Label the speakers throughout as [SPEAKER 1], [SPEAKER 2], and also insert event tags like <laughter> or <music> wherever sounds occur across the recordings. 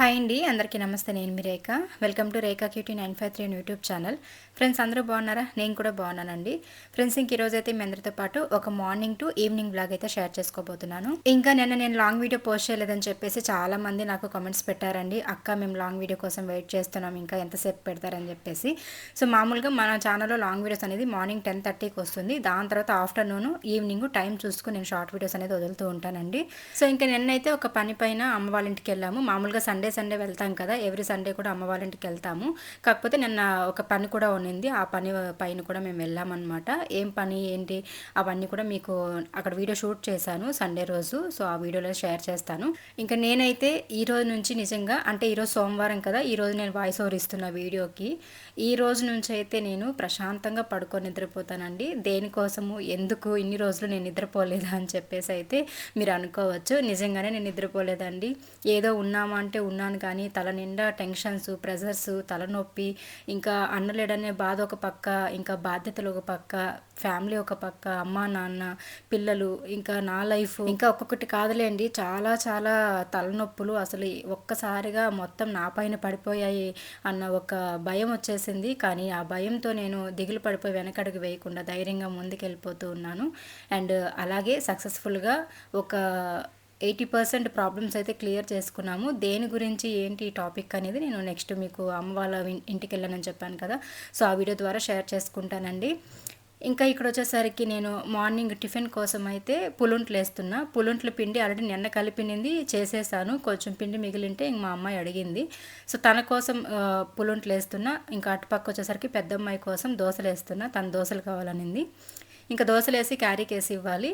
[SPEAKER 1] Hi అండి అందరికీ నమస్తే నేను మీ Rekha. Welcome to Rekha cutie nine five three YouTube channel friends అందరూ బాగున్నారా? నేను కూడా బాగున్నానండి. ఫ్రెండ్స్ ఇంక ఈరోజు అయితే మీ అందరితో పాటు ఒక మార్నింగ్ టు ఈవినింగ్ బ్లాగ్ అయితే షేర్ చేసుకోబోతున్నాను. ఇంకా నిన్న నేను లాంగ్ వీడియో పోస్ట్ చేయలేదని చెప్పేసి చాలా మంది నాకు కామెంట్స్ పెట్టారండి. అక్క మేము లాంగ్ వీడియో కోసం వెయిట్ చేస్తున్నాం ఇంకా ఎంతసేపు పెడతారని చెప్పేసి. సో మామూలుగా మన ఛానల్లో లాంగ్ వీడియోస్ అనేది మార్నింగ్ టెన్ థర్టీకి వస్తుంది. దాని తర్వాత ఆఫ్టర్నూన్ ఈవినింగ్ టైం చూసుకుని నేను షార్ట్ వీడియోస్ అనేది వదులుతూ ఉంటానండి. సో ఇంకా నిన్నైతే ఒక పని పైన అమ్మ వాళ్ళ ఇంటికి వెళ్ళాము. మామూలుగా సండే సండే వెళ్తాం కదా ఎవ్రీ సండే కూడా అమ్మ వాళ్ళ ఇంటికి వెళ్తాము. కాకపోతే నిన్న ఒక పని కూడా ఉన్నింది ఆ పని పైన కూడా మేము వెళ్ళామన్నమాట. ఏం పని ఏంటి అవన్నీ కూడా మీకు అక్కడ వీడియో షూట్ చేశాను సండే రోజు సో ఆ వీడియోలో షేర్ చేస్తాను. ఇంకా నేనైతే ఈ రోజు నుంచి నిజంగా అంటే ఈరోజు సోమవారం కదా ఈరోజు నేను వాయిస్ ఓవర్ ఇస్తున్న వీడియోకి ఈ రోజు నుంచి అయితే నేను ప్రశాంతంగా పడుకొని నిద్రపోతానండి. దేనికోసము ఎందుకు ఇన్ని రోజులు నేను నిద్రపోలేదా అని చెప్పేసి అయితే మీరు అనుకోవచ్చు. నిజంగానే నేను నిద్రపోలేదండి. ఏదో ఉన్నామా అంటే ఉన్నాను కానీ తల నిండా టెన్షన్స్ ప్రెజర్స్ తలనొప్పి ఇంకా అన్నలేడనే బాధ ఒక పక్క ఇంకా బాధ్యతలు ఒక పక్క ఫ్యామిలీ ఒక పక్క అమ్మ నాన్న పిల్లలు ఇంకా నా లైఫ్ ఇంకా ఒక్కొక్కటి కాదులేండి చాలా చాలా తలనొప్పులు అసలు ఒక్కసారిగా మొత్తం నా పైన పడిపోయాయి అన్న ఒక భయం వచ్చేసింది. కానీ ఆ భయంతో నేను దిగులు పడిపోయి వెనకడుగు వేయకుండా ధైర్యంగా ముందుకెళ్ళిపోతూ ఉన్నాను. అండ్ అలాగే సక్సెస్ఫుల్గా ఒక ఎయిటీ పర్సెంట్ ప్రాబ్లమ్స్ అయితే క్లియర్ చేసుకున్నాము. దేని గురించి ఏంటి ఈ టాపిక్ అనేది నేను నెక్స్ట్ మీకు అమ్మ వాళ్ళ ఇంటికి వెళ్ళానని చెప్పాను కదా. సో ఆ వీడియో ద్వారా షేర్ చేసుకుంటానండి. ఇంకా ఇక్కడ వచ్చేసరికి నేను మార్నింగ్ టిఫిన్ కోసం అయితే పులుంట్లు వేస్తున్నా. పులుంట్ల పిండి ఆల్రెడీ నిన్న కలిపినింది చేసేసాను. కొంచెం పిండి మిగిలింటే ఇంక మా అమ్మాయి అడిగింది. సో తన కోసం పులుంట్లు వేస్తున్నా. ఇంకా అటుపక్క వచ్చేసరికి పెద్దమ్మాయి కోసం దోశలు వేస్తున్నా. తన దోశలు కావాలనింది. ఇంకా దోశలు వేసి క్యారీకి వేసి ఇవ్వాలి.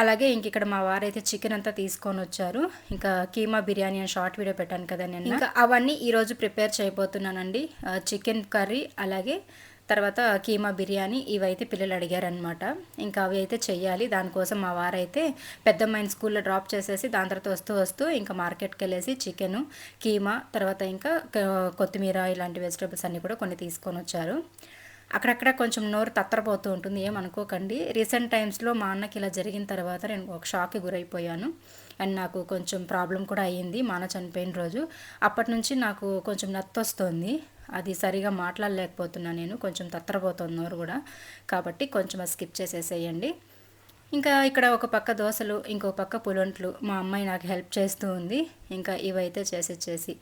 [SPEAKER 1] అలాగే ఇంక ఇక్కడ మా వారైతే చికెన్ అంతా తీసుకొని వచ్చారు. ఇంకా కీమా బిర్యానీ అని షార్ట్ వీడియో పెట్టాను కదా నేను ఇంకా అవన్నీ ఈరోజు ప్రిపేర్ చేయబోతున్నానండి. చికెన్ కర్రీ అలాగే తర్వాత కీమా బిర్యానీ ఇవైతే పిల్లలు అడిగారనమాట ఇంకా అవి అయితే చెయ్యాలి. దానికోసం మా వారైతే పెద్దమ్మాయిని స్కూల్లో డ్రాప్ చేసేసి దాని తర్వాత వస్తూ వస్తూ ఇంకా మార్కెట్కి వెళ్ళేసి చికెను కీమా తర్వాత ఇంకా కొత్తిమీర ఇలాంటి వెజిటేబుల్స్ అన్నీ కూడా కొన్ని తీసుకొని వచ్చారు. అక్కడక్కడ కొంచెం నోరు తత్తరపోతూ ఉంటుంది ఏమనుకోకండి రీసెంట్ టైమ్స్లో మా అన్నకి ఇలా జరిగిన తర్వాత నేను ఒక షాక్కి గురైపోయాను. అండ్ నాకు కొంచెం ప్రాబ్లం కూడా అయ్యింది మా అన్న చనిపోయిన రోజు. అప్పటి నుంచి నాకు కొంచెం నత్తొస్తుంది. అది సరిగా మాట్లాడలేకపోతున్నా నేను కొంచెం తత్తరపోతుంది నోరు కూడా. కాబట్టి కొంచెం స్కిప్ చేసేసేయండి. ఇంకా ఇక్కడ ఒక పక్క దోశలు ఇంకో పక్క పులంట్లు మా అమ్మాయి నాకు హెల్ప్ చేస్తూ ఉంది. ఇంకా ఇవైతే చేసి చేసి.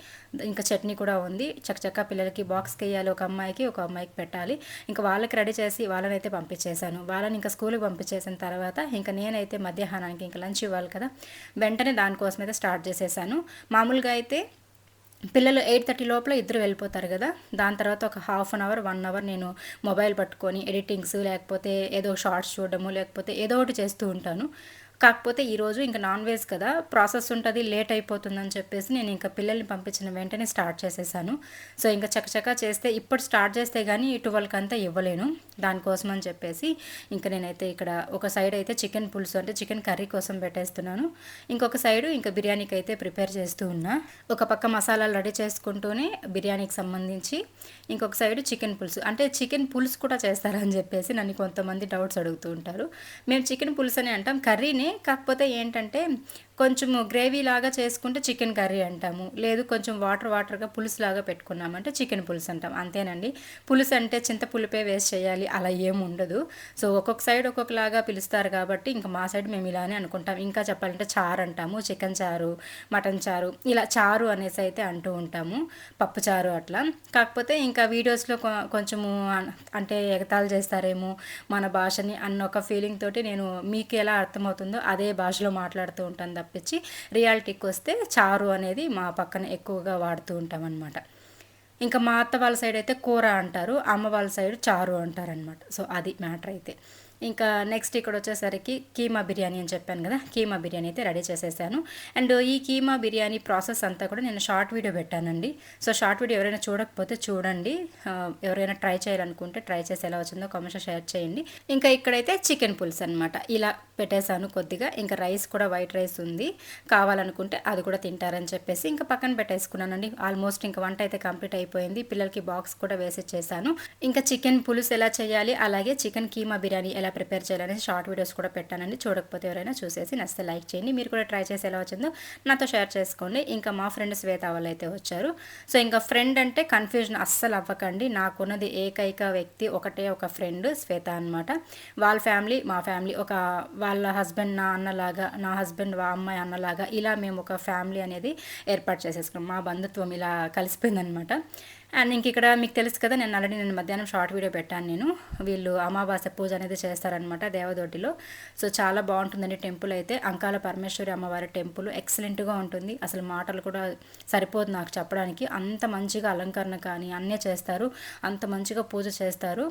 [SPEAKER 1] ఇంకా చట్నీ కూడా ఉంది. చక్కచక్క పిల్లలకి బాక్స్కి వేయాలి ఒక అమ్మాయికి ఒక అమ్మాయికి పెట్టాలి. ఇంకా వాళ్ళకి రెడీ చేసి వాళ్ళని అయితే పంపించేశాను. వాళ్ళని ఇంకా స్కూల్కి పంపించేసిన తర్వాత ఇంకా నేనైతే మధ్యాహ్నానికి ఇంకా లంచ్ ఇవ్వాలి కదా. వెంటనే దానికోసం అయితే స్టార్ట్ చేసేసాను. మామూలుగా అయితే పిల్లలు ఎయిట్ థర్టీ లోపల ఇద్దరు వెళ్ళిపోతారు కదా. దాని తర్వాత ఒక half an hour one hour నేను మొబైల్ పట్టుకొని ఎడిటింగ్స్ లేకపోతే ఏదో షార్ట్స్ చూడడము లేకపోతే ఏదో ఒకటి చేస్తూ ఉంటాను. కాకపోతే ఈరోజు ఇంకా నాన్ వెజ్ కదా ప్రాసెస్ ఉంటుంది లేట్ అయిపోతుందని చెప్పేసి నేను ఇంకా పిల్లల్ని పంపించిన వెంటనే స్టార్ట్ చేసేసాను. సో ఇంకా చకచకా చేస్తే ఇప్పుడు స్టార్ట్ చేస్తే కానీ ట్వెల్వ్కి అంతా ఇవ్వలేను. దానికోసం అని చెప్పేసి ఇంకా నేనైతే ఇక్కడ ఒక సైడ్ అయితే చికెన్ పులుసు అంటే చికెన్ కర్రీ కోసం పెట్టేస్తున్నాను. ఇంకొక సైడ్ ఇంకా బిర్యానీకి అయితే ప్రిపేర్ చేస్తూ ఉన్నా. ఒక పక్క మసాలాలు రెడీ చేసుకుంటూనే బిర్యానీకి సంబంధించి ఇంకొక సైడ్ చికెన్ పులుసు. అంటే చికెన్ పులుసు కూడా చేస్తారని చెప్పేసి నన్ను కొంతమంది డౌట్స్ అడుగుతూ ఉంటారు. మేము చికెన్ పులుసు అని అంటాం. కర్రీని కాకపోతే ఏంటంటే కొంచెము గ్రేవీ లాగా చేసుకుంటే చికెన్ కర్రీ అంటాము. లేదు కొంచెం వాటర్ వాటర్గా పులుసు లాగా పెట్టుకున్నామంటే చికెన్ పులుసు అంటాం. అంతేనండి. పులుసు అంటే చింతపులుపే వేస్ట్ చేయాలి అలా ఏమి ఉండదు. సో ఒక్కొక్క సైడ్ ఒక్కొక్కలాగా పిలుస్తారు కాబట్టి ఇంకా మా సైడ్ మేము ఇలానే అనుకుంటాం. ఇంకా చెప్పాలంటే చారు అంటాము చికెన్ చారు మటన్ చారు ఇలా చారు అనేసి అయితే అంటూ ఉంటాము పప్పు చారు అట్లా. కాకపోతే ఇంకా వీడియోస్లో కొంచెము అంటే ఎగతాలు చేస్తారేమో మన భాషని అన్న ఒక ఫీలింగ్ తోటి నేను మీకు ఎలా అర్థమవుతుందో అదే భాషలో మాట్లాడుతూ ఉంటాను తప్ప తప్పించి రియాలిటీకి వస్తే చారు అనేది మా పక్కన ఎక్కువగా వాడుతూ ఉంటాం అనమాట ఇంకా మా అత్త వాళ్ళ సైడ్ అయితే కూర అంటారు అమ్మ వాళ్ళ సైడ్ చారు అంటారనమాట సో అది మ్యాటర్ అయితే. ఇంకా నెక్స్ట్ ఇక్కడ వచ్చేసరికి కీమా బిర్యానీ అని చెప్పాను కదా కీమా బిర్యానీ అయితే రెడీ చేసేసాను. అండ్ ఈ కీమా బిర్యానీ ప్రాసెస్ అంతా కూడా నేను షార్ట్ వీడియో పెట్టానండి. సో షార్ట్ వీడియో ఎవరైనా చూడకపోతే చూడండి. ఎవరైనా ట్రై చేయాలనుకుంటే ట్రై చేసి ఎలా వచ్చిందో కామెంట్ షేర్ చేయండి. ఇంకా ఇక్కడైతే చికెన్ పులుసు అనమాట ఇలా పెట్టేశాను కొద్దిగా. ఇంకా రైస్ కూడా వైట్ రైస్ ఉంది. కావాలనుకుంటే అది కూడా తింటారని చెప్పేసి ఇంకా పక్కన పెట్టేసుకున్నానండి. ఆల్మోస్ట్ ఇంకా వంట అయితే కంప్లీట్ అయిపోయింది. పిల్లలకి బాక్స్ కూడా వేసి చేశాను. ఇంకా చికెన్ పులుసు ఎలా చేయాలి? అలాగే చికెన్ కీమా బిర్యానీ ఎలా ప్రిపేర్ చేయాలని షార్ట్ వీడియోస్ కూడా పెట్టానండి. చూడకపోతే ఎవరైనా చూసేసి నచ్చితే లైక్ చేయండి. మీరు కూడా ట్రై చేసి ఎలా వచ్చిందో నాతో షేర్ చేసుకోండి. ఇంకా మా ఫ్రెండ్ శ్వేత వాళ్ళు అయితే వచ్చారు. సో ఇంకా ఫ్రెండ్ అంటే కన్ఫ్యూజన్ అస్సలు అవ్వకండి. నాకున్నది ఏకైక వ్యక్తి ఒకటే ఒక ఫ్రెండ్ శ్వేత అనమాట వాళ్ళ ఫ్యామిలీ మా ఫ్యామిలీ ఒక వాళ్ళ హస్బెండ్ నా అన్నలాగా నా హస్బెండ్ వా అమ్మాయి అన్నలాగా ఇలా మేము ఒక ఫ్యామిలీ అనేది ఏర్పాటు చేసేసుకున్నాం. మా బంధుత్వం ఇలా కలిసిపోయిందనమాట అండ్ ఇంక ఇక్కడ మీకు తెలుసు కదా నేను ఆల్రెడీ నేను మధ్యాహ్నం షార్ట్ వీడియో పెట్టాను నేను. వీళ్ళు అమావాస్య పూజ అనేది చేస్తారనమాట దేవదోటిలో. సో చాలా బాగుంటుందండి టెంపుల్ అయితే. అంకాల పరమేశ్వరి అమ్మవారి టెంపుల్ ఎక్సలెంట్గా ఉంటుంది. అసలు మాటలు కూడా సరిపోదు నాకు చెప్పడానికి. అంత మంచిగా అలంకరణ కానీ అన్నీ చేస్తారు. అంత మంచిగా పూజ చేస్తారు.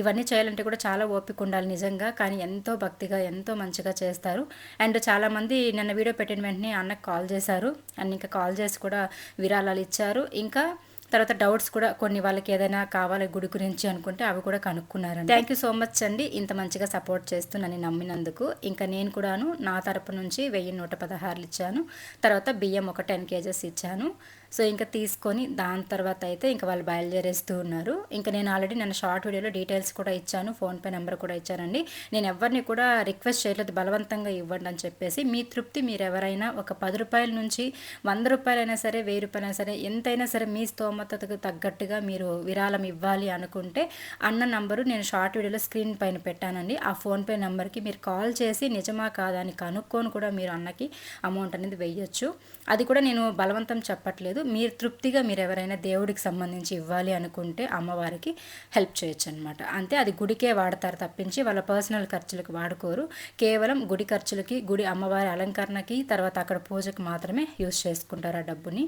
[SPEAKER 1] ఇవన్నీ చేయాలంటే కూడా చాలా ఓపిక ఉండాలి నిజంగా. కానీ ఎంతో భక్తిగా ఎంతో మంచిగా చేస్తారు. అండ్ చాలామంది నిన్న వీడియో పెట్టిన వెంటనే అన్నకు కాల్ చేశారు. అండ్ ఇంకా కాల్ చేసి కూడా విరాళాలు ఇచ్చారు. ఇంకా తర్వాత డౌట్స్ కూడా కొన్ని వాళ్ళకి ఏదైనా కావాలి గుడి గురించి అనుకుంటే అవి కూడా కనుక్కున్నారు థ్యాంక్ యూ సో మచ్ అండి. ఇంత మంచిగా సపోర్ట్ చేస్తూ నన్ను నమ్మినందుకు. ఇంకా నేను కూడాను నా తరపు నుంచి వెయ్యి నూట పదహారులు ఇచ్చాను. తర్వాత బియ్యం ఒక టెన్ కేజెస్ ఇచ్చాను. సో ఇంకా తీసుకొని దాని తర్వాత అయితే ఇంకా వాళ్ళు బయలుదేరేస్తూ ఉన్నారు. ఇంకా నేను ఆల్రెడీ నన్ను షార్ట్ వీడియోలో డీటెయిల్స్ కూడా ఇచ్చాను. ఫోన్పే నెంబర్ కూడా ఇచ్చానండి నేను ఎవరిని కూడా రిక్వెస్ట్ చేయలేదు. బలవంతంగా ఇవ్వండి అని చెప్పేసి మీ తృప్తి మీరు ఎవరైనా ఒక పది రూపాయల నుంచి వంద రూపాయలైనా సరే వెయ్యి రూపాయలైనా సరే ఎంతైనా సరే మీ స్తోమతకు తగ్గట్టుగా మీరు విరాళం ఇవ్వాలి అనుకుంటే అన్న నంబరు నేను షార్ట్ వీడియోలో స్క్రీన్ పైన పెట్టానండి. ఆ ఫోన్పే నెంబర్కి మీరు కాల్ చేసి నిజమా కాదా అని కనుక్కొని కూడా మీరు అన్నకి అమౌంట్ అనేది వేయచ్చు అది కూడా నేను బలవంతం చెప్పట్లేదు. మీరు తృప్తిగా మీరు ఎవరైనా దేవుడికి సంబంధించి ఇవ్వాలి అనుకుంటే అమ్మవారికి హెల్ప్ చేయొచ్చు అనమాట అంతే అది గుడికే వాడతారు తప్పించి వాళ్ళ పర్సనల్ ఖర్చులకు వాడుకోరు. కేవలం గుడి ఖర్చులకి గుడి అమ్మవారి అలంకరణకి తర్వాత అక్కడ పూజకు మాత్రమే యూజ్ చేసుకుంటారు ఆ డబ్బుని.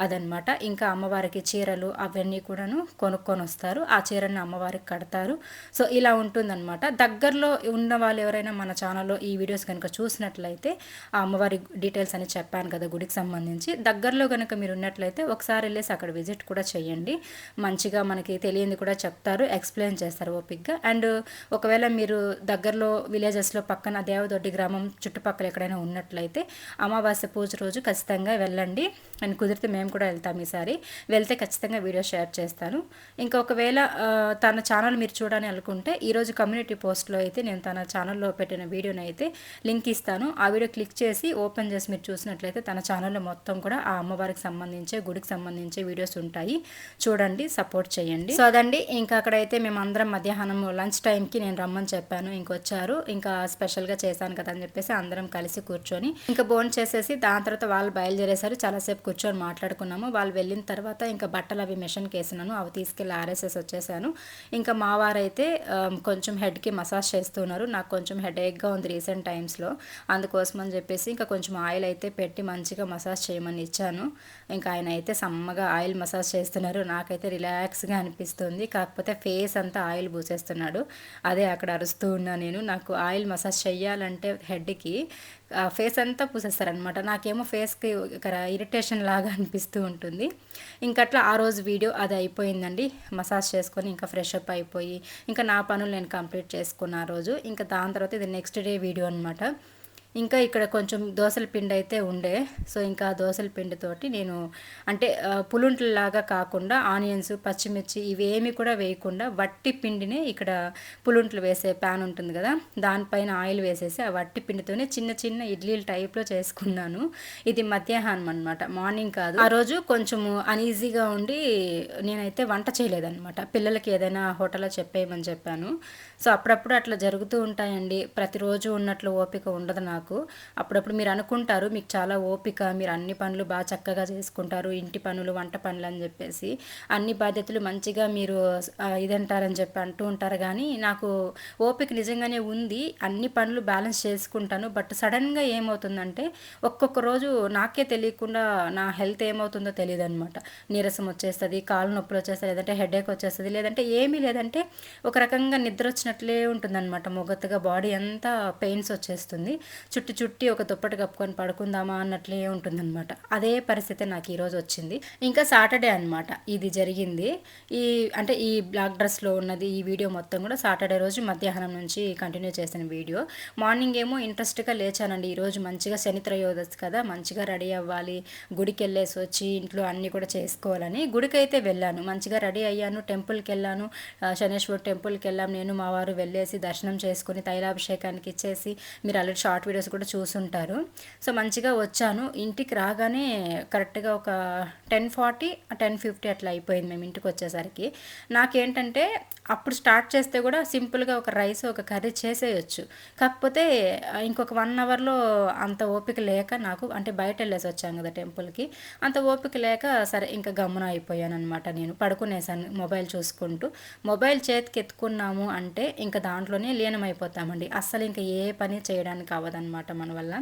[SPEAKER 1] అదనమాట. ఇంకా అమ్మవారికి చీరలు అవన్నీ కూడాను కొనుక్కొని వస్తారు ఆ చీరని అమ్మవారికి కడతారు. సో ఇలా ఉంటుందన్నమాట. దగ్గరలో ఉన్న వాళ్ళు ఎవరైనా మన ఛానల్లో ఈ వీడియోస్ కనుక చూసినట్లయితే ఆ అమ్మవారి డీటెయిల్స్ అని చెప్పాను కదా గుడికి సంబంధించి. దగ్గరలో కనుక మీరు ఉన్నట్లయితే ఒకసారి వెళ్ళేసి అక్కడ విజిట్ కూడా చేయండి. మంచిగా మనకి తెలియంది కూడా చెప్తారు ఎక్స్ప్లెయిన్ చేస్తారు ఓపిక్గా అండ్ ఒకవేళ మీరు దగ్గరలో విలేజెస్లో పక్కన దేవదొడ్డి గ్రామం చుట్టుపక్కల ఎక్కడైనా ఉన్నట్లయితే అమావాస్య పూజ రోజు ఖచ్చితంగా వెళ్ళండి. అండ్ కుదిరితే మేము కూడా వెళ్తాం ఈసారి. వెళ్తే ఖచ్చితంగా వీడియో షేర్ చేస్తాను. ఇంకా ఒకవేళ తన ఛానల్ మీరు చూడాలని అనుకుంటే ఈరోజు కమ్యూనిటీ పోస్ట్లో అయితే నేను తన ఛానల్లో పెట్టిన వీడియోని అయితే లింక్ ఇస్తాను. ఆ వీడియో క్లిక్ చేసి ఓపెన్ చేసి మీరు చూసినట్లయితే తన ఛానల్లో మొత్తం కూడా ఆ అమ్మవారికి సంబంధించే గుడికి సంబంధించే వీడియోస్ ఉంటాయి. చూడండి సపోర్ట్ చేయండి. సో అదండి. ఇంకా అక్కడైతే మేము అందరం మధ్యాహ్నం లంచ్ టైంకి నేను రమ్మని చెప్పాను. ఇంకొచ్చారు ఇంకా స్పెషల్గా చేశాను కదా అని చెప్పేసి అందరం కలిసి కూర్చొని ఇంకా బోన్ చేసేసి దాని తర్వాత వాళ్ళు బయలుదేరేసారు. చాలాసేపు కూర్చొని మాట్లాడుకున్నాము. వాళ్ళు వెళ్ళిన తర్వాత ఇంకా బట్టలు అవి మిషన్కి వేసినాను అవి తీసుకెళ్ళి ఆర్ఎస్ఎస్ వచ్చేసాను. ఇంకా మా వారైతే కొంచెం హెడ్కి మసాజ్ చేస్తున్నారు. నాకు కొంచెం హెడ్ ఏక్గా ఉంది రీసెంట్ టైమ్స్లో. అందుకోసం అని చెప్పేసి ఇంకా కొంచెం ఆయిల్ అయితే పెట్టి మంచిగా మసాజ్ చేయమని ఇచ్చాను. ఇంకా ఆయన అయితే సమ్మగా ఆయిల్ మసాజ్ చేస్తున్నారు. నాకైతే రిలాక్స్గా అనిపిస్తుంది. కాకపోతే ఫేస్ అంతా ఆయిల్ పూసేస్తున్నాడు. అదే అక్కడ అరుస్తూ ఉన్నా నేను. నాకు ఆయిల్ మసాజ్ చేయాలంటే హెడ్కి ఫేస్ అంతా పూసేస్తారనమాట నాకేమో ఫేస్కి ఇక్కడ ఇరిటేషన్ లాగా <laughs> అనిపిస్తూ ఉంటుంది. ఇంకట్లా ఆ రోజు వీడియో అది అయిపోయిందండి. మసాజ్ చేసుకొని ఇంకా ఫ్రెష్ అప్ అయిపోయి ఇంకా నా పనులు నేను కంప్లీట్ చేసుకున్న ఆ రోజు. ఇంకా దాని తర్వాత ఇది నెక్స్ట్ డే వీడియో అనమాట ఇంకా ఇక్కడ కొంచెం దోసల పిండి అయితే ఉండే. సో ఇంకా దోసల పిండితోటి నేను అంటే పులుంట్లలాగా కాకుండా ఆనియన్స్ పచ్చిమిర్చి ఇవేమి కూడా వేయకుండా వట్టి పిండిని ఇక్కడ పులుంట్లు వేసే ప్యాన్ ఉంటుంది కదా దానిపైన ఆయిల్ వేసేసి ఆ వట్టి పిండితోనే చిన్న చిన్న ఇడ్లీలు టైప్లో చేసుకున్నాను. ఇది మధ్యాహ్నం అనమాట మార్నింగ్ కాదు. ఆ రోజు కొంచెము అన్ఈజీగా ఉండి నేనైతే వంట చేయలేదన్నమాట. పిల్లలకి ఏదైనా హోటల్లో చెప్పేయమని చెప్పాను. సో అప్పుడప్పుడు అట్లా జరుగుతూ ఉంటాయండి. ప్రతిరోజు ఉన్నట్లు ఓపిక ఉండదు నాకు. నాకు అప్పుడప్పుడు మీరు అనుకుంటారు మీకు చాలా ఓపిక మీరు అన్ని పనులు బాగా చక్కగా చేసుకుంటారు ఇంటి పనులు వంట పనులు అని చెప్పేసి. అన్ని బాధ్యతలు మంచిగా మీరు ఇదంటారని చెప్పి అంటూ ఉంటారు కానీ నాకు ఓపిక నిజంగానే ఉంది. అన్ని పనులు బ్యాలెన్స్ చేసుకుంటాను. బట్ సడన్గా ఏమవుతుందంటే ఒక్కొక్క రోజు నాకే తెలియకుండా నా హెల్త్ ఏమవుతుందో తెలియదు అనమాట నీరసం వచ్చేస్తుంది కాలు నొప్పులు వచ్చేస్తుంది లేదంటే హెడేక్ వచ్చేస్తుంది లేదంటే ఏమీ లేదంటే ఒక రకంగా నిద్ర వచ్చినట్లే ఉంటుందన్నమాట మొగత్తుగా బాడీ అంతా పెయిన్స్ వచ్చేస్తుంది. చుట్టు చుట్టి ఒక దుప్పటి కప్పుకొని పడుకుందామా అన్నట్లే ఉంటుందన్నమాట. అదే పరిస్థితి నాకు ఈరోజు వచ్చింది. ఇంకా సాటర్డే అనమాట ఇది జరిగింది. ఈ అంటే ఈ బ్లాక్ డ్రెస్లో ఉన్నది ఈ వీడియో మొత్తం కూడా సాటర్డే రోజు మధ్యాహ్నం నుంచి కంటిన్యూ చేసిన వీడియో. మార్నింగ్ ఏమో ఇంట్రెస్ట్గా లేచానండి. ఈరోజు మంచిగా శనిత్రయోదశి కదా మంచిగా రెడీ అవ్వాలి. గుడికి వెళ్ళేసి వచ్చి ఇంట్లో అన్నీ కూడా చేసుకోవాలని గుడికి అయితే వెళ్ళాను. మంచిగా రెడీ అయ్యాను. టెంపుల్కి వెళ్ళాను. శనేశ్వర్ టెంపుల్కి వెళ్ళాం. నేను మా వారు వెళ్ళేసి దర్శనం చేసుకుని తైలాభిషేకానికి ఇచ్చేసి మీరు ఆల్రెడీ షార్ట్ వీడియో వీడియోస్ కూడా చూసుంటారు. సో మంచిగా వచ్చాను. ఇంటికి రాగానే కరెక్ట్గా ఒక టెన్ ఫార్టీ టెన్ ఫిఫ్టీ అట్లా అయిపోయింది మేము ఇంటికి వచ్చేసరికి. నాకేంటంటే అప్పుడు స్టార్ట్ చేస్తే కూడా సింపుల్గా ఒక రైస్ ఒక కర్రీ చేసేయచ్చు. కాకపోతే ఇంకొక వన్ అవర్లో అంత ఓపిక లేక నాకు అంటే బయట వెళ్ళేసి వచ్చాను కదా టెంపుల్కి అంత ఓపిక లేక సరే ఇంకా గమ్మున అయిపోయాను అనమాట నేను. పడుకునేసాను మొబైల్ చూసుకుంటూ. మొబైల్ చేతికి ఎత్తుకున్నాము అంటే ఇంకా దాంట్లోనే లీనమైపోతామండి. అస్సలు ఇంకా ఏ పని చేయడానికి అవ్వదన్నమాట. అనమాట మన వల్ల.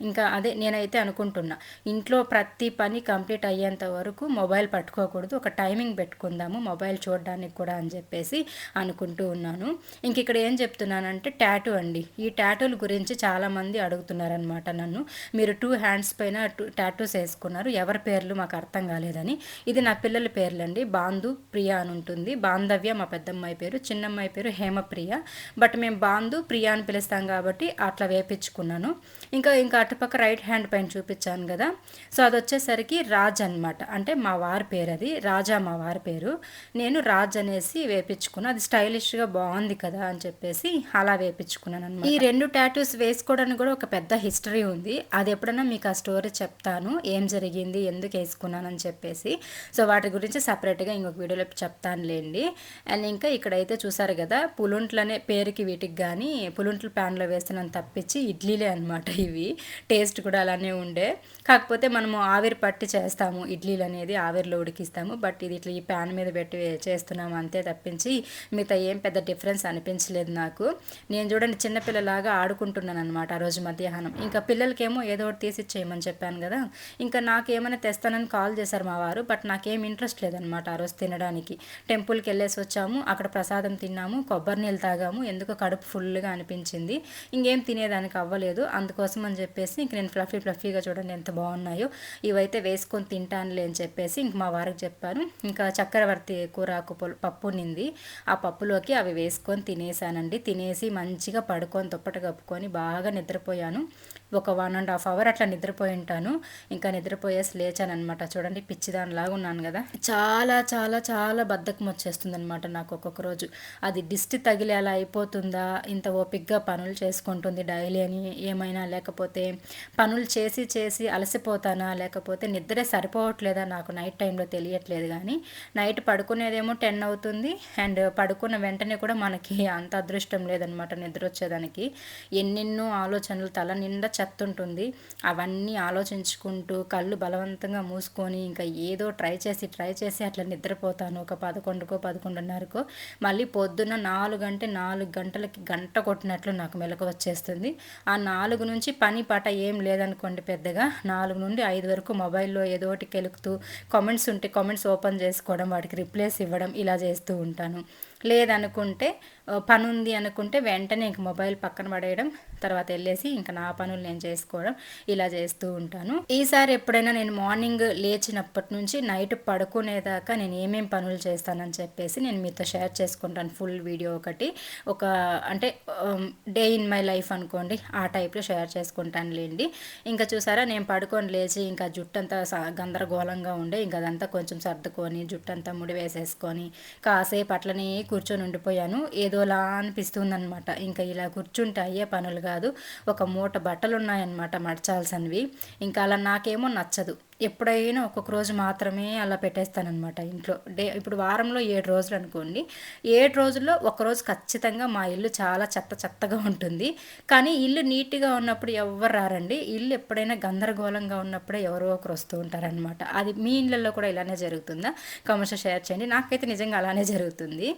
[SPEAKER 1] ఇంకా అదే నేనైతే అనుకుంటున్నా. ఇంట్లో ప్రతి పని కంప్లీట్ అయ్యేంత వరకు మొబైల్ పట్టుకోకూడదు. ఒక టైమింగ్ పెట్టుకుందాము మొబైల్ చూడడానికి కూడా అని చెప్పేసి అనుకుంటూ ఉన్నాను. ఇంక ఇక్కడ ఏం చెప్తున్నానంటే ట్యాటూ అండి. ఈ ట్యాటూల గురించి చాలామంది అడుగుతున్నారనమాట నన్ను. మీరు టూ హ్యాండ్స్ పైన టూ ట్యాటూస్ వేసుకున్నారు. ఎవరి పేర్లు మాకు అర్థం కాలేదని. ఇది నా పిల్లల పేర్లండి. బాంధు ప్రియ అని ఉంటుంది. బాంధవ్య మా పెద్దమ్మాయి పేరు చిన్నమ్మాయి పేరు హేమప్రియ. బట్ మేము బాంధు ప్రియా అని పిలుస్తాం కాబట్టి అట్లా వేపించుకున్నాను. ఇంకా ఇంకా అటుపక్క రైట్ హ్యాండ్ పైన చూపించాను కదా. సో అది వచ్చేసరికి రాజ్ అనమాట అంటే మా వారి పేరు అది. రాజా మా వారి పేరు. నేను రాజ్ అనేసి వేపించుకున్నాను అది స్టైలిష్గా బాగుంది కదా అని చెప్పేసి అలా వేపించుకున్నాను అనమాట ఈ రెండు టాటూస్ వేసుకోవడానికి కూడా ఒక పెద్ద హిస్టరీ ఉంది. అది ఎప్పుడైనా మీకు ఆ స్టోరీ చెప్తాను. ఏం జరిగింది ఎందుకు వేసుకున్నానని చెప్పేసి. సో వాటి గురించి సపరేట్గా ఇంకొక వీడియోలో చెప్తానులేండి. అండ్ ఇంకా ఇక్కడైతే చూసారు కదా పులుంట్లనే పేరుకి వీటికి కానీ పులుంట్లు ప్యాన్లో వేస్తున్నాను తప్పించి ఇడ్లీలే అనమాట ఇవి. టేస్ట్ కూడా అలానే ఉండే. కాకపోతే మనము ఆవిరి పట్టి చేస్తాము ఇడ్లీలు అనేది ఆవిరిలో ఉడికిస్తాము. బట్ ఇది ఇట్లా ఈ ప్యాన్ మీద పెట్టి చేస్తున్నాము అంతే తప్పించి మిగతా ఏం పెద్ద డిఫరెన్స్ అనిపించలేదు నాకు. నేను చూడండి చిన్నపిల్లలాగా ఆడుకుంటున్నాను అనమాట ఆ రోజు మధ్యాహ్నం. ఇంకా పిల్లలకేమో ఏదో ఒకటి తీసి చేయమని చెప్పాను కదా. ఇంకా నాకు ఏమైనా తెస్తానని కాల్ చేశారు మా వారు బట్ నాకేం ఇంట్రెస్ట్ లేదనమాట ఆ రోజు తినడానికి. టెంపుల్కి వెళ్ళేసి వచ్చాము అక్కడ ప్రసాదం తిన్నాము కొబ్బరి నీళ్ళు తాగాము ఎందుకో కడుపు ఫుల్గా అనిపించింది. ఇంకేం తినేదానికి అవ్వలేదు. అందుకోసం అని చెప్పేసి ఇంక నేను ఫ్లఫీ ఫ్లఫీగా చూడండి ఎంత బాగున్నాయో. ఇవైతే వేసుకొని తింటానులే అని చెప్పేసి ఇంక మా వారికి చెప్పాను. ఇంకా చక్రవర్తి కూరాకు పప్పు నింది. ఆ పప్పులోకి అవి వేసుకొని తినేసానండి. తినేసి మంచిగా పడుకొని దుప్పట కప్పుకొని బాగా నిద్రపోయాను. ఒక వన్ అండ్ హాఫ్ అవర్ అట్లా నిద్రపోయి ఉంటాను. ఇంకా నిద్రపోయేసి లేచాను అనమాట చూడండి పిచ్చిదానిలాగా ఉన్నాను కదా. చాలా చాలా చాలా బద్ధకం వచ్చేస్తుంది అనమాట నాకు ఒక్కొక్క రోజు. అది దిష్టి తగిలి అలా అయిపోతుందా? ఇంత ఓపిక్గా పనులు చేసుకుంటుంది డైలీ అని ఏమైనా? లేకపోతే పనులు చేసి చేసి అలసిపోతానా? లేకపోతే నిద్రే సరిపోవట్లేదా? నాకు నైట్ టైంలో తెలియట్లేదు కానీ నైట్ పడుకునేదేమో టెన్ అవుతుంది. అండ్ పడుకున్న వెంటనే కూడా మనకి అంత అదృష్టం లేదనమాట నిద్ర వచ్చేదానికి ఎన్నెన్నో ఆలోచనలు తల నిండా చెత్త ఉంటుంది అవన్నీ ఆలోచించుకుంటూ కళ్ళు బలవంతంగా మూసుకొని ఇంకా ఏదో ట్రై చేసి ట్రై చేసి అట్లా నిద్రపోతాను. ఒక పదకొండుకో పదకొండున్నరకో మళ్ళీ పొద్దున్న నాలుగు గంటే నాలుగు గంటలకి గంట కొట్టినట్లు నాకు మెలకు వచ్చేస్తుంది. ఆ నాలుగు నుంచి పని పాట ఏం లేదనుకోండి పెద్దగా నాలుగు నుండి ఐదు వరకు మొబైల్లో ఏదో ఒకటి కెలుకుతూ కామెంట్స్ ఉంటే కామెంట్స్ ఓపెన్ చేసుకోవడం వాటికి రిప్లేస్ ఇవ్వడం ఇలా చేస్తూ ఉంటాను. లేదనుకుంటే పని ఉంది అనుకుంటే వెంటనే ఇంక మొబైల్ పక్కన పడేయడం తర్వాత వెళ్ళేసి ఇంకా నా పనులు నేను చేసుకోవడం ఇలా చేస్తూ ఉంటాను. ఈసారి ఎప్పుడైనా నేను మార్నింగ్ లేచినప్పటి నుంచి నైట్ పడుకునేదాకా నేను ఏమేం పనులు చేస్తానని చెప్పేసి నేను మీతో షేర్ చేసుకుంటాను. ఫుల్ వీడియో ఒకటి ఒక అంటే డే ఇన్ మై లైఫ్ అనుకోండి ఆ టైప్లో షేర్ చేసుకుంటాను లేండి ఇంకా చూసారా నేను పడుకొని లేచి ఇంకా జుట్టు అంతా గందరగోళంగా ఉండే ఇంకా అదంతా కొంచెం సర్దుకొని జుట్టంతా ముడివేసేసుకొని ముడి వేసేసుకొని కాసేపు అట్లనే కూర్చొని ఉండిపోయాను. ఏదోలా అనిపిస్తుందనమాట ఇంకా ఇలా కూర్చుంటే అయ్యే పనులు కాదు. ఒక మూట బట్టలు ఉన్నాయన్నమాట మడచాల్సినవి. ఇంకా అలా నాకేమో నచ్చదు. ఎప్పుడైనా ఒక్కొక్క రోజు మాత్రమే అలా పెట్టేస్తానమాట ఇంట్లో. డే ఇప్పుడు వారంలో ఏడు రోజులు అనుకోండి. ఏడు రోజుల్లో ఒకరోజు ఖచ్చితంగా మా ఇల్లు చాలా చెత్త చెత్తగా ఉంటుంది. కానీ ఇల్లు నీట్గా ఉన్నప్పుడు ఎవరు రారండి. ఇల్లు ఎప్పుడైనా గందరగోళంగా ఉన్నప్పుడే ఎవరో ఒకరు వస్తూ ఉంటారనమాట అది మీ ఇళ్ళల్లో కూడా ఇలానే జరుగుతుందా? కమర్షియల్ షేర్ చేయండి. నాకైతే నిజంగా అలానే జరుగుతుంది.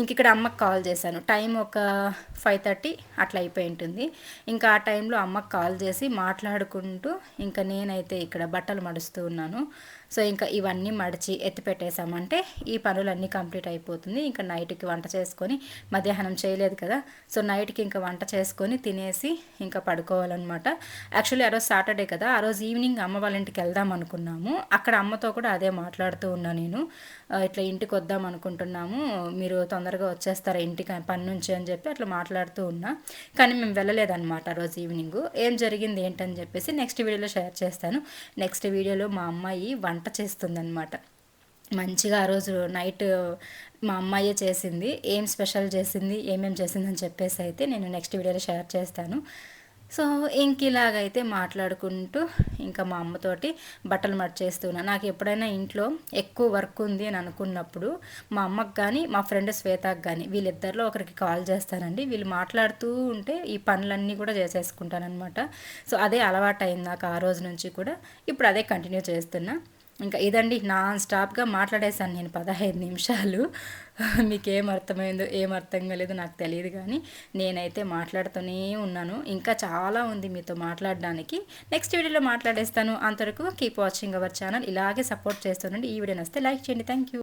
[SPEAKER 1] ఇంక ఇక్కడ అమ్మకి కాల్ చేశాను. టైం ఒక ఫైవ్ థర్టీ అట్లా అయిపోయి ఉంటుంది. ఇంకా ఆ టైంలో అమ్మకి కాల్ చేసి మాట్లాడుకుంటూ ఇంకా నేనైతే ఇక్కడ బట్టలు మడుస్తూ ఉన్నాను. సో ఇంకా ఇవన్నీ మడిచి ఎత్తి పెట్టేసామంటే ఈ పనులన్నీ కంప్లీట్ అయిపోతుంది. ఇంకా నైట్కి వంట చేసుకొని మధ్యాహ్నం చేయలేదు కదా. సో నైట్కి ఇంకా వంట చేసుకొని తినేసి ఇంకా పడుకోవాలన్నమాట. యాక్చువల్లీ ఆ రోజు సాటర్డే కదా. ఆ రోజు ఈవినింగ్ అమ్మ వాళ్ళ ఇంటికి వెళ్దాం అనుకున్నాము. అక్కడ అమ్మతో కూడా అదే మాట్లాడుతూ ఉన్నా నేను. ఇట్లా ఇంటికి వద్దాం అనుకుంటున్నాము. మీరు తొందరగా వచ్చేస్తారా ఇంటికి పని నుంచి అని చెప్పి అట్లా మాట్లాడుతూ ఉన్నా. కానీ మేము వెళ్ళలేదన్నమాట ఆ రోజు ఈవినింగ్. ఏం జరిగింది ఏంటని చెప్పేసి నెక్స్ట్ వీడియోలో షేర్ చేస్తాను. నెక్స్ట్ వీడియోలో మా అమ్మాయి వంట చేస్తుందనమాట మంచిగా ఆ రోజు నైట్ మా అమ్మాయే చేసింది. ఏం స్పెషల్ చేసింది ఏమేం చేసిందని చెప్పేసి అయితే నేను నెక్స్ట్ వీడియోలో షేర్ చేస్తాను. సో ఇంక ఇలాగైతే మాట్లాడుకుంటూ ఇంకా మా అమ్మతోటి బట్టలు మడిచేస్తున్నా. నాకు ఎప్పుడైనా ఇంట్లో ఎక్కువ వర్క్ ఉంది అని అనుకున్నప్పుడు మా అమ్మకు కానీ మా ఫ్రెండ్ శ్వేతకు కానీ వీళ్ళిద్దరిలో ఒకరికి కాల్ చేస్తానండి. వీళ్ళు మాట్లాడుతూ ఉంటే ఈ పనులన్నీ కూడా చేసేసుకుంటానమాట సో అదే అలవాటు అయింది నాకు ఆ రోజు నుంచి కూడా. ఇప్పుడు అదే కంటిన్యూ చేస్తున్నా. ఇంకా ఇదండి నాన్ స్టాప్గా మాట్లాడేశాను నేను పదహైదు నిమిషాలు. <laughs> మీకు ఏం అర్థమైందో ఏం అర్థం కాలేదో నాకు తెలియదు కానీ నేనైతే మాట్లాడుతూనే ఉన్నాను. ఇంకా చాలా ఉంది మీతో మాట్లాడడానికి. నెక్స్ట్ వీడియోలో మాట్లాడేస్తాను. అంతవరకు కీప్ వాచింగ్ అవర్ ఛానల్ ఇలాగే సపోర్ట్ చేస్తానండి. ఈ వీడియో వస్తే లైక్ చేయండి. Thank you